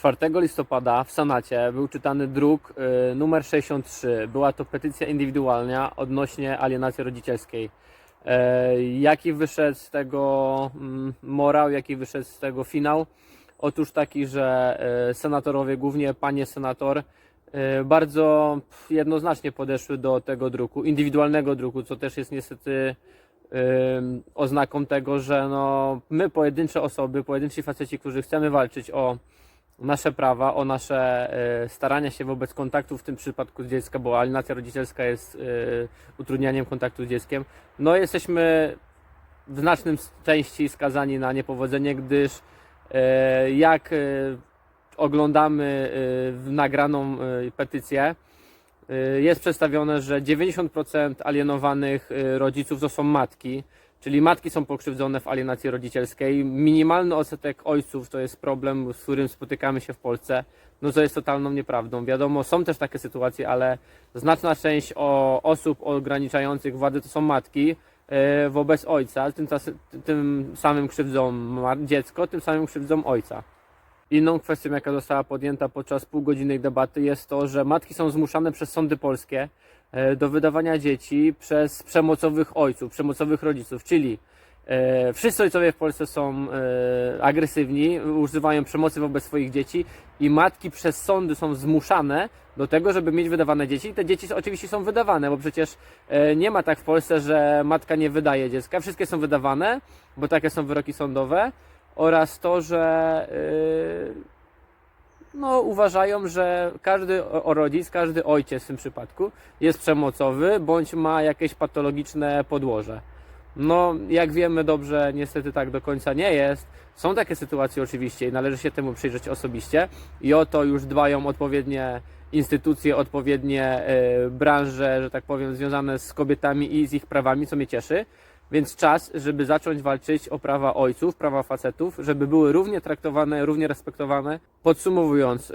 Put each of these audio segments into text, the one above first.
4 listopada w Senacie był czytany druk y, numer 63. Była to petycja indywidualna odnośnie alienacji rodzicielskiej. E, jaki wyszedł z tego mm, morał, jaki wyszedł z tego finał? Otóż taki, że e, senatorowie, głównie panie senator, e, bardzo jednoznacznie podeszły do tego druku, indywidualnego druku, co też jest niestety oznaką tego, że no, my, pojedyncze osoby, pojedynczy faceci, którzy chcemy walczyć o nasze prawa, o nasze y, starania się wobec kontaktu, w tym przypadku dziecka, bo alienacja rodzicielska jest y, utrudnianiem kontaktu z dzieckiem, no jesteśmy w znacznym części skazani na niepowodzenie, gdyż y, jak oglądamy nagraną petycję, jest przedstawione, że 90% alienowanych rodziców to są matki, czyli matki są pokrzywdzone w alienacji rodzicielskiej. Minimalny odsetek ojców to jest problem, z którym spotykamy się w Polsce, no co jest totalną nieprawdą. Wiadomo, są też takie sytuacje, ale znaczna część osób ograniczających władzę to są matki y, wobec ojca, tym, tym samym krzywdzą dziecko, tym samym krzywdzą ojca. Inną kwestią, jaka została podjęta podczas półgodzinnej debaty, jest to, że matki są zmuszane przez sądy polskie e, do wydawania dzieci przez przemocowych ojców, przemocowych rodziców, czyli e, wszyscy ojcowie w Polsce są e, agresywni, używają przemocy wobec swoich dzieci i matki przez sądy są zmuszane do tego, żeby mieć wydawane dzieci. I te dzieci oczywiście są wydawane, bo przecież nie ma tak w Polsce, że matka nie wydaje dziecka. Wszystkie są wydawane, bo takie są wyroki sądowe oraz to, że yy, no, uważają, że każdy rodzic, każdy ojciec w tym przypadku jest przemocowy bądź ma jakieś patologiczne podłoże. No, jak wiemy dobrze, niestety tak do końca nie jest. Są takie sytuacje oczywiście i należy się temu przyjrzeć osobiście i o to już dbają odpowiednie instytucje, odpowiednie e, branże, że tak powiem, związane z kobietami i z ich prawami, co mnie cieszy. Więc czas, żeby zacząć walczyć o prawa ojców, prawa facetów, żeby były równie traktowane, równie respektowane. Podsumowując, y,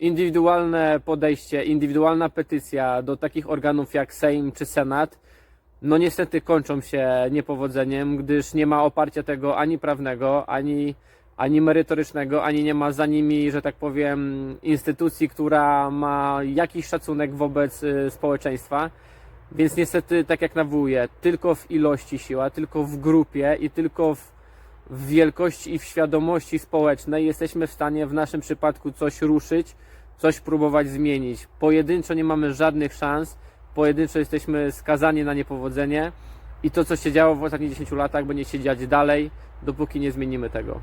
indywidualne podejście, indywidualna petycja do takich organów jak Sejm czy Senat, no niestety kończą się niepowodzeniem, gdyż nie ma oparcia tego ani prawnego, ani, ani merytorycznego, ani nie ma za nimi, że tak powiem, instytucji, która ma jakiś szacunek wobec y, społeczeństwa. Więc niestety, tak jak nawołuję, tylko w ilości siła, tylko w grupie i tylko w, w wielkości i w świadomości społecznej jesteśmy w stanie w naszym przypadku coś ruszyć, coś próbować zmienić. Pojedynczo nie mamy żadnych szans, pojedynczo jesteśmy skazani na niepowodzenie i to, co się działo w ostatnich 10 latach, będzie się dziać dalej, dopóki nie zmienimy tego.